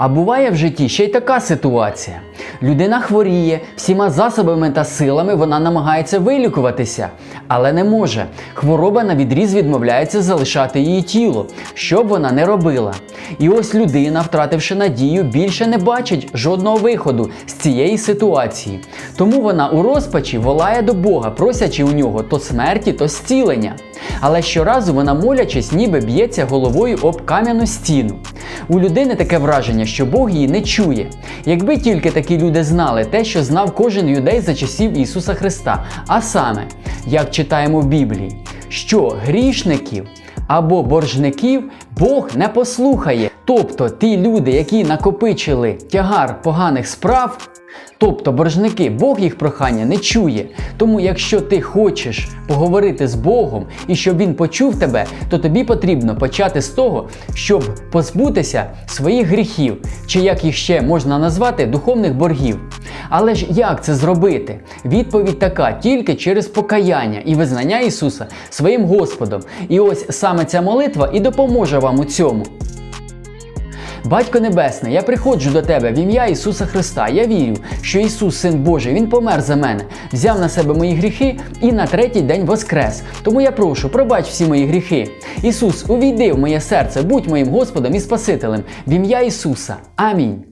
А буває в житті ще й така ситуація. Людина хворіє, всіма засобами та силами вона намагається вилікуватися, але не може. Хвороба на відріз відмовляється залишати її тіло, що б вона не робила. І ось людина, втративши надію, більше не бачить жодного виходу з цієї ситуації. Тому вона у розпачі волає до Бога, просячи у нього то смерті, то зцілення. Але щоразу вона, молячись, ніби б'ється головою об кам'яну стіну. У людини таке враження, що Бог її не чує. Якби тільки такі люди знали те, що знав кожен юдей за часів Ісуса Христа, а саме, як читаємо в Біблії, що грішників або боржників Бог не послухає. Тобто ті люди, які накопичили тягар поганих справ, Тобто боржники, Бог їх прохання не чує. Тому, якщо ти хочеш поговорити з Богом і щоб він почув тебе, то тобі потрібно почати з того, щоб позбутися своїх гріхів, чи як їх ще можна назвати, духовних боргів. Але ж як це зробити? Відповідь така тільки через покаяння і визнання Ісуса своїм Господом. І ось саме ця молитва і допоможе вам у цьому. Батько Небесний, я приходжу до Тебе в ім'я Ісуса Христа. Я вірю, що Ісус, Син Божий, Він помер за мене, взяв на себе мої гріхи і на третій день воскрес. Тому я прошу, пробач всі мої гріхи. Ісус, увійди в моє серце, будь моїм Господом і Спасителем в ім'я Ісуса. Амінь.